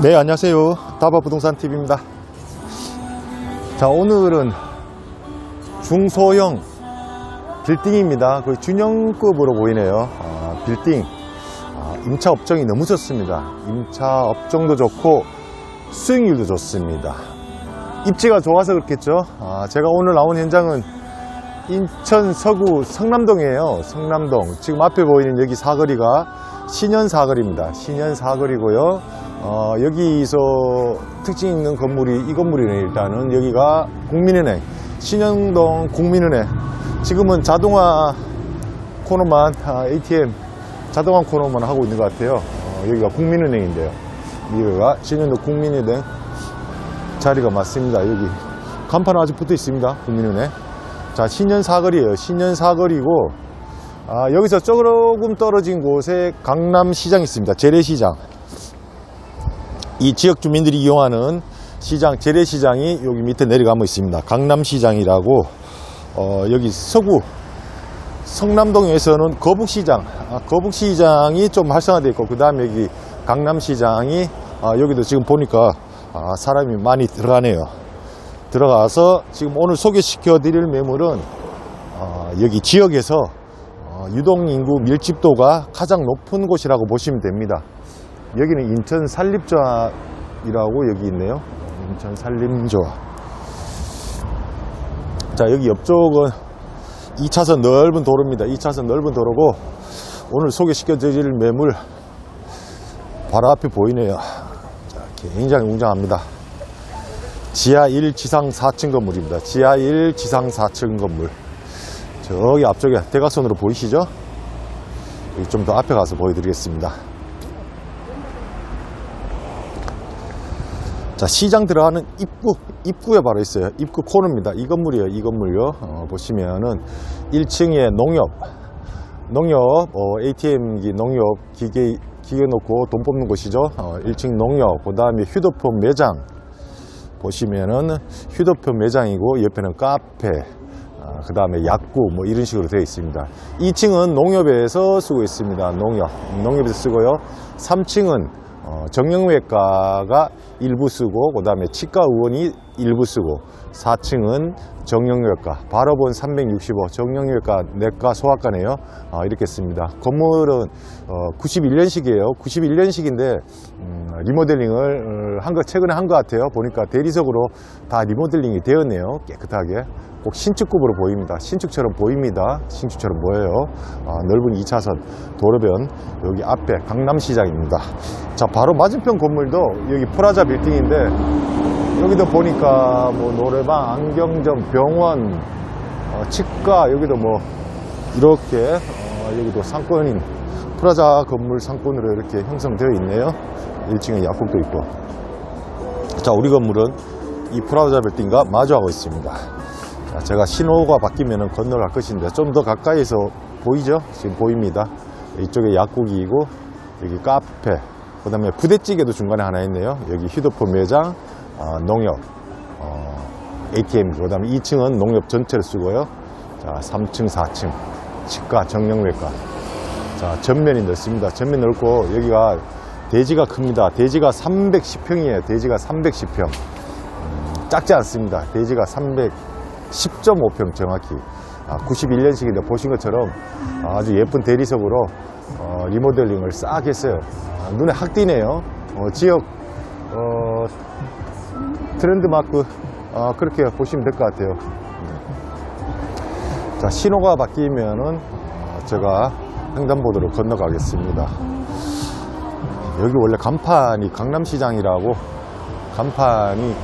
네, 안녕하세요. 다바 부동산 TV입니다. 자, 오늘은 중소형 빌딩입니다. 거의 준영급으로 보이네요. 아, 빌딩. 아, 임차 업종이 너무 좋습니다. 임차 업종도 좋고 수익률도 좋습니다. 입지가 좋아서 그렇겠죠. 아, 제가 오늘 나온 현장은 인천 서구 성남동이에요. 성남동. 지금 앞에 보이는 여기 사거리가 신현 사거리입니다. 신현 사거리고요. 어, 여기서 특징 있는 건물이 이 건물이네. 일단은 여기가 국민은행. 신현동 국민은행. 지금은 자동화 코너만 아, ATM 자동화 코너만 하고 있는 것 같아요. 어, 여기가 국민은행인데요. 여기가 신현동 국민은행 자리가 맞습니다. 여기 간판 아직 붙어 있습니다. 국민은행. 자, 신현 사거리예요. 신현 사거리고 아, 여기서 조금 떨어진 곳에 강남시장이 있습니다. 재래시장. 이 지역 주민들이 이용하는 시장, 재래시장이 여기 밑에 내려가면 있습니다. 강남시장이라고 어, 여기 서구 성남동에서는 거북시장, 아, 거북시장이 좀 활성화되어 있고 그 다음에 여기 강남시장이 아, 여기도 지금 보니까 아, 사람이 많이 들어가네요. 들어가서 지금 오늘 소개시켜 드릴 매물은 어, 여기 지역에서 어, 유동인구 밀집도가 가장 높은 곳이라고 보시면 됩니다. 여기는 인천 산립조합이라고 여기 있네요. 인천 산림조합. 자, 여기 옆쪽은 2차선 넓은 도로입니다. 2차선 넓은 도로고 오늘 소개시켜 드릴 매물 바로 앞에 보이네요. 자, 굉장히 웅장합니다. 지하 1 지상 4층 건물입니다. 지하 1 지상 4층 건물. 저기 앞쪽에 대각선으로 보이시죠? 여기 좀 더 앞에 가서 보여드리겠습니다. 자, 시장 들어가는 입구, 입구에 바로 있어요. 입구 코너입니다. 이 건물이에요. 이 건물요. 어, 보시면은 1층에 농협, 농협, 어, ATM기 농협 기계, 기계 놓고 돈 뽑는 곳이죠. 어, 1층 농협, 그 다음에 휴대폰 매장, 보시면은 휴대폰 매장이고 옆에는 카페 그 다음에 약국 뭐 이런 식으로 되어 있습니다. 2층은 농협에서 쓰고 있습니다. 농협. 농협에서 쓰고요. 3층은 어, 정형외과가 일부 쓰고 그 다음에 치과 의원이 일부 쓰고 4층은 정형외과 바로본 365 정형외과 내과 소아과네요. 어, 이렇게 씁니다. 건물은 어, 91년식이에요. 91년식인데 음, 리모델링을 한 거 최근에 한 것 같아요. 보니까 대리석으로 다 리모델링이 되었네요. 깨끗하게. 꼭 신축급으로 보입니다. 신축처럼 보입니다. 신축처럼 보여요. 아, 넓은 2차선 도로변 여기 앞에 강남시장입니다. 자 바로 맞은편 건물도 여기 프라자 빌딩인데 여기도 보니까 뭐 노래방 안경점 병원 어, 치과 여기도 뭐 이렇게 어, 여기도 상권인 프라자 건물 상권으로 이렇게 형성되어 있네요. 1층에 약국도 있고. 자 우리 건물은 이 프라자 빌딩과 마주하고 있습니다. 자, 제가 신호가 바뀌면 건너갈 것인데 좀 더 가까이서 보이죠? 지금 보입니다. 이쪽에 약국이고 여기 카페 그 다음에 부대찌개도 중간에 하나 있네요. 여기 휴대폰 매장 아, 농협 어, ATM 그 다음에 2층은 농협 전체를 쓰고요. 자 3층 4층 치과 정형외과. 자 전면이 넓습니다. 전면 넓고 여기가 대지가 큽니다. 대지가 310평이에요. 대지가 310평. 음, 작지 않습니다. 대지가 310.5평 정확히. 아, 91년식인데 보신 것처럼 아주 예쁜 대리석으로 어, 리모델링을 싹 했어요. 아, 눈에 확 띄네요. 어, 지역 어, 트렌드마크 아, 그렇게 보시면 될 것 같아요. 자 신호가 바뀌면은 어, 제가 횡단보도로 건너가겠습니다. 여기 원래 간판이 강남시장이라고 간판이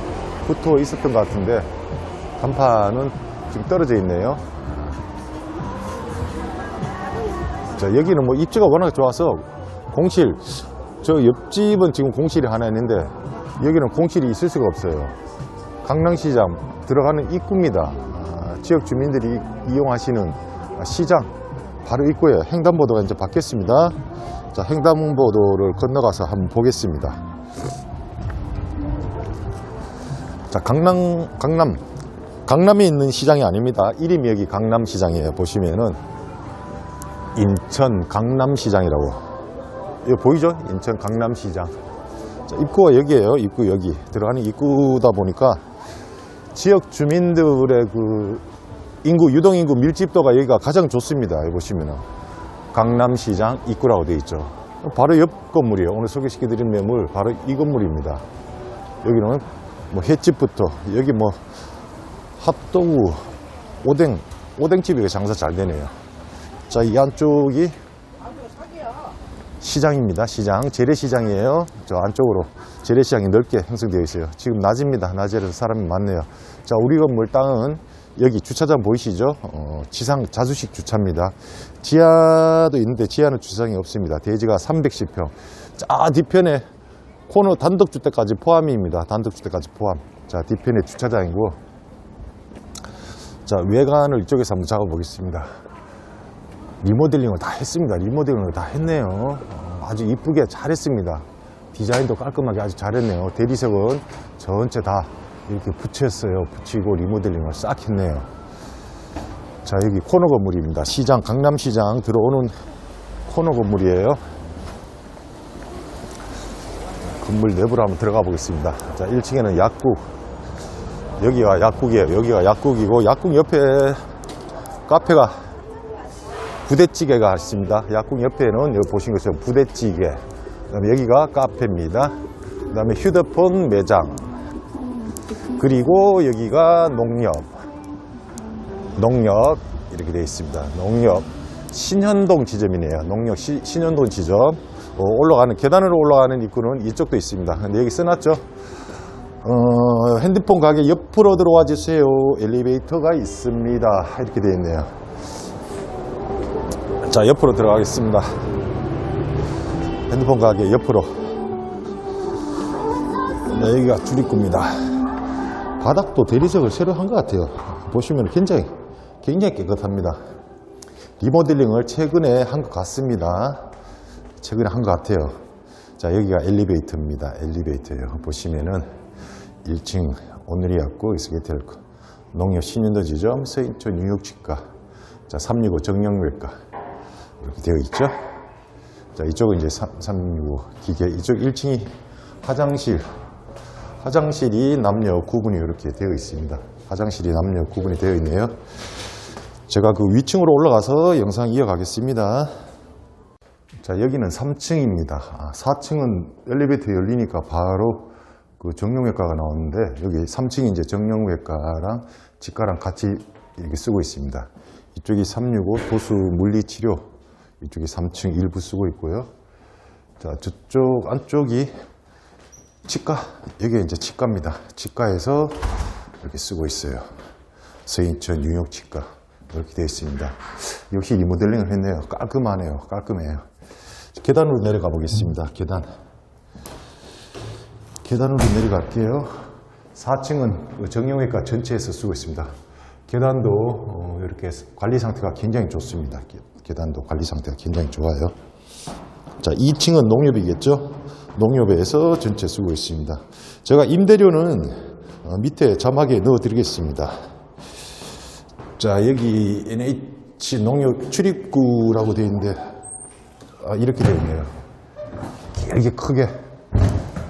붙어 있었던 것 같은데 간판은 지금 떨어져 있네요. 자 여기는 뭐 입지가 워낙 좋아서 공실 저 옆집은 지금 공실이 하나 있는데 여기는 공실이 있을 수가 없어요 강남시장 들어가는 입구입니다 아, 지역 주민들이 이용하시는 시장 바로 입구에 횡단보도가 이제 바뀌었습니다 자 횡단보도를 건너가서 한번 보겠습니다 자 강남 강남 강남에 있는 시장이 아닙니다 이름이 여기 강남시장이에요 보시면은 인천 강남시장이라고. 이거 보이죠? 인천 강남시장. 자, 입구가 여기에요. 입구 여기. 들어가는 입구다 보니까 지역 주민들의 그 인구, 유동인구 밀집도가 여기가 가장 좋습니다. 여기 보시면은. 강남시장 입구라고 되어 있죠. 바로 옆 건물이에요. 오늘 소개시켜 드린 매물 바로 이 건물입니다. 여기는 뭐 횟집부터 여기 뭐 핫도그, 오뎅, 오뎅집이 장사 잘 되네요. 자, 이 안쪽이 시장입니다. 시장, 재래시장이에요. 저 안쪽으로 재래시장이 넓게 형성되어 있어요. 지금 낮입니다. 낮에라서 사람이 많네요. 자, 우리 건물 땅은 여기 주차장 보이시죠? 어, 지상 자주식 주차입니다. 지하도 있는데 지하는 주차장이 없습니다. 대지가 310평. 자, 뒤편에 코너 단독주택까지 포함입니다. 단독주택까지 포함. 자, 뒤편에 주차장이고. 자, 외관을 이쪽에서 한번 잡아보겠습니다. 리모델링을 다 했습니다. 리모델링을 다 했네요. 어, 아주 이쁘게 잘했습니다. 디자인도 깔끔하게 아주 잘했네요. 대리석은 전체 다 이렇게 붙였어요. 붙이고 리모델링을 싹 했네요. 자, 여기 코너 건물입니다. 시장, 강남시장 들어오는 코너 건물이에요. 건물 내부로 한번 들어가 보겠습니다. 자, 1층에는 약국. 여기가 약국이에요. 여기가 약국이고, 약국 옆에 카페가 부대찌개가 있습니다. 약국 옆에는 여기 보신 것처럼 부대찌개. 그 다음에 여기가 카페입니다. 그 다음에 휴대폰 매장. 그리고 여기가 농협. 농협. 이렇게 되어 있습니다. 농협. 신현동 지점이네요. 농협 시- 신현동 지점. 어, 올라가는, 계단으로 올라가는 입구는 이쪽도 있습니다. 근데 여기 써놨죠? 어, 핸드폰 가게 옆으로 들어와 주세요. 엘리베이터가 있습니다. 이렇게 되어 있네요. 자, 옆으로 들어가겠습니다. 핸드폰 가게 옆으로. 네, 여기가 출입구입니다. 바닥도 대리석을 새로 한 것 같아요. 보시면 굉장히, 굉장히 깨끗합니다. 리모델링을 최근에 한 것 같습니다. 최근에 한 것 같아요. 자, 여기가 엘리베이터입니다. 엘리베이터예요. 보시면은 1층 오늘이 왔고, 이스게텔 농협 신현도 지점, 서인촌 뉴욕치과, 자, 365 정형외과, 이렇게 되어 있죠. 자, 이쪽은 이제 365 기계, 이쪽 1층이 화장실, 화장실이 남녀 구분이 이렇게 되어 있습니다. 화장실이 남녀 구분이 되어 있네요. 제가 그 위층으로 올라가서 영상 이어가겠습니다. 자, 여기는 3층입니다. 아, 4층은 엘리베이터 열리니까 바로 그 정형외과가 나오는데 여기 3층이 이제 정형외과랑 치과랑 같이 이렇게 쓰고 있습니다. 이쪽이 365 도수 물리치료 이쪽이 3층 일부 쓰고 있고요. 자, 저쪽 안쪽이 치과 여기 이제 치과입니다. 치과에서 이렇게 쓰고 있어요. 서인천 뉴욕 치과 이렇게 되어 있습니다. 역시 리모델링을 했네요. 깔끔하네요. 깔끔해요. 계단으로 내려가 보겠습니다. 계단. 계단으로 내려갈게요. 4층은 정형외과 전체에서 쓰고 있습니다. 계단도 어, 이렇게 관리 상태가 굉장히 좋습니다. 계- 계단도 관리 상태가 굉장히 좋아요. 자, 2층은 농협이겠죠? 농협에서 전체 쓰고 있습니다. 제가 임대료는 어, 밑에 자막에 넣어 드리겠습니다. 자, 여기 NH 농협 출입구라고 되어 있는데, 아, 이렇게 되어 있네요. 이렇게 크게,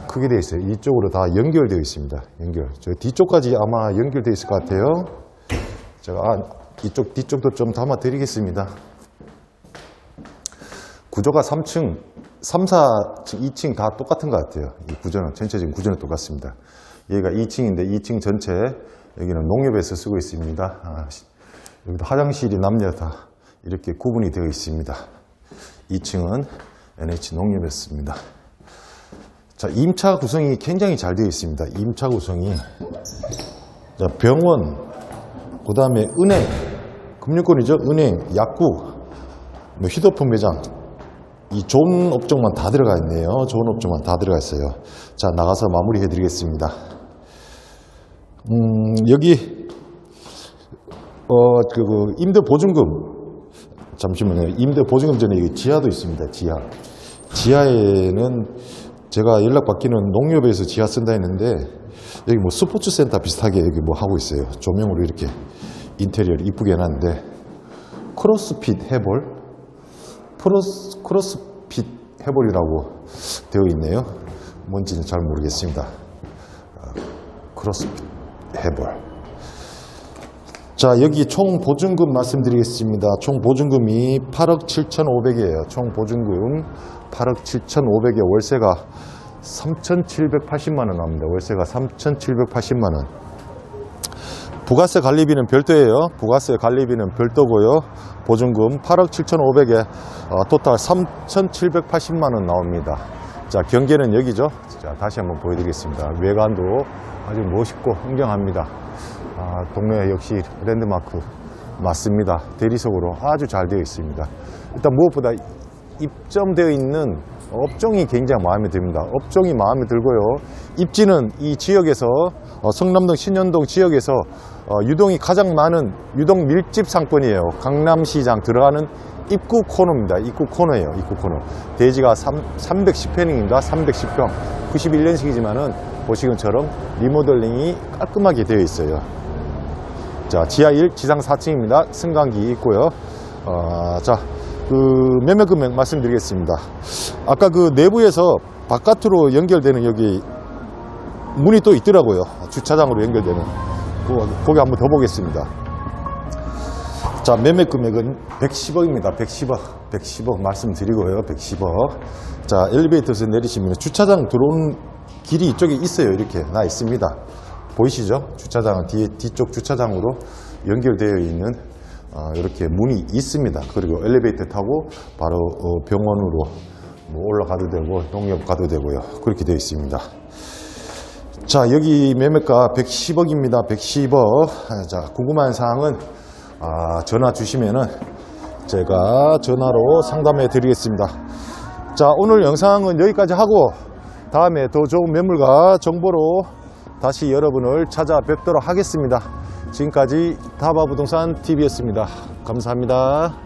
크게 되어 있어요. 이쪽으로 다 연결되어 있습니다. 연결. 저 뒤쪽까지 아마 연결되어 있을 것 같아요. 제가, 아, 이쪽, 뒤쪽도 좀 담아 드리겠습니다. 구조가 3층, 3, 4층, 2층 다 똑같은 것 같아요. 이 구조는, 전체적인 구조는 똑같습니다. 여기가 2층인데 2층 전체, 여기는 농협에서 쓰고 있습니다. 아, 시- 여기도 화장실이 남녀 다 이렇게 구분이 되어 있습니다. 2층은 NH 농협에 씁니다. 자, 임차 구성이 굉장히 잘 되어 있습니다. 임차 구성이. 자, 병원, 그 다음에 은행, 금융권이죠. 은행, 약국, 뭐 휴대폰 매장, 이 좋은 업종만 다 들어가 있네요. 좋은 업종만 다 들어가 있어요. 자, 나가서 마무리 해 드리겠습니다. 음, 여기, 어, 그, 그 임대 보증금. 잠시만요. 임대 보증금 전에 여기 지하도 있습니다. 지하. 지하에는 제가 연락받기는 농협에서 지하 쓴다 했는데, 여기 뭐 스포츠 센터 비슷하게 여기 뭐 하고 있어요. 조명으로 이렇게 인테리어를 이쁘게 해놨는데, 크로스핏 해볼? 크로스, 크로스핏 해볼이라고 되어 있네요. 뭔지는 잘 모르겠습니다. 아, 크로스핏 해볼. 자, 여기 총 보증금 말씀드리겠습니다. 총 보증금이 8억 7,500이에요. 총 보증금 8억 7,500에 월세가 3,780만 원 나옵니다. 월세가 3,780만 원. 부가세 관리비는 별도예요. 부가세 관리비는 별도고요. 보증금 8억 7,500에 어, 토탈 3,780만 원 나옵니다. 자, 경계는 여기죠. 자, 다시 한번 보여드리겠습니다. 외관도 아주 멋있고 흥경합니다. 아, 동네 역시 랜드마크 맞습니다. 대리석으로 아주 잘 되어 있습니다. 일단 무엇보다 입점되어 있는 업종이 굉장히 마음에 듭니다. 업종이 마음에 들고요. 입지는 이 지역에서 어, 성남동 신현동 지역에서 어, 유동이 가장 많은 유동 밀집 상권이에요. 강남시장 들어가는 입구 코너입니다. 입구 코너예요. 입구 코너. 대지가 310평입니다. 310평. 91년식이지만 은 보시건처럼 리모델링이 깔끔하게 되어 있어요. 자, 지하 1, 지상 4층입니다. 승강기 있고요. 어, 자, 그 매매 금액 말씀드리겠습니다. 아까 그 내부에서 바깥으로 연결되는 여기 문이 또 있더라고요. 주차장으로 연결되는. 그- 거기 한번 더 보겠습니다. 자, 매매 금액은 110억입니다. 110억. 110억 말씀드리고요. 110억. 자, 엘리베이터에서 내리시면 주차장 들어오는 길이 이쪽에 있어요. 이렇게 나 있습니다. 보이시죠? 주차장은 뒤에, 뒤쪽 주차장으로 연결되어 있는 어, 이렇게 문이 있습니다. 그리고 엘리베이터 타고 바로 어, 병원으로 뭐 올라가도 되고 농협 가도 되고요. 그렇게 되어 있습니다. 자, 여기 매매가 110억입니다. 110억. 자, 궁금한 사항은 아, 전화 주시면은 제가 전화로 상담해 드리겠습니다. 자, 오늘 영상은 여기까지 하고 다음에 더 좋은 매물과 정보로 다시 여러분을 찾아뵙도록 하겠습니다. 지금까지 다바부동산 TV였습니다. 감사합니다.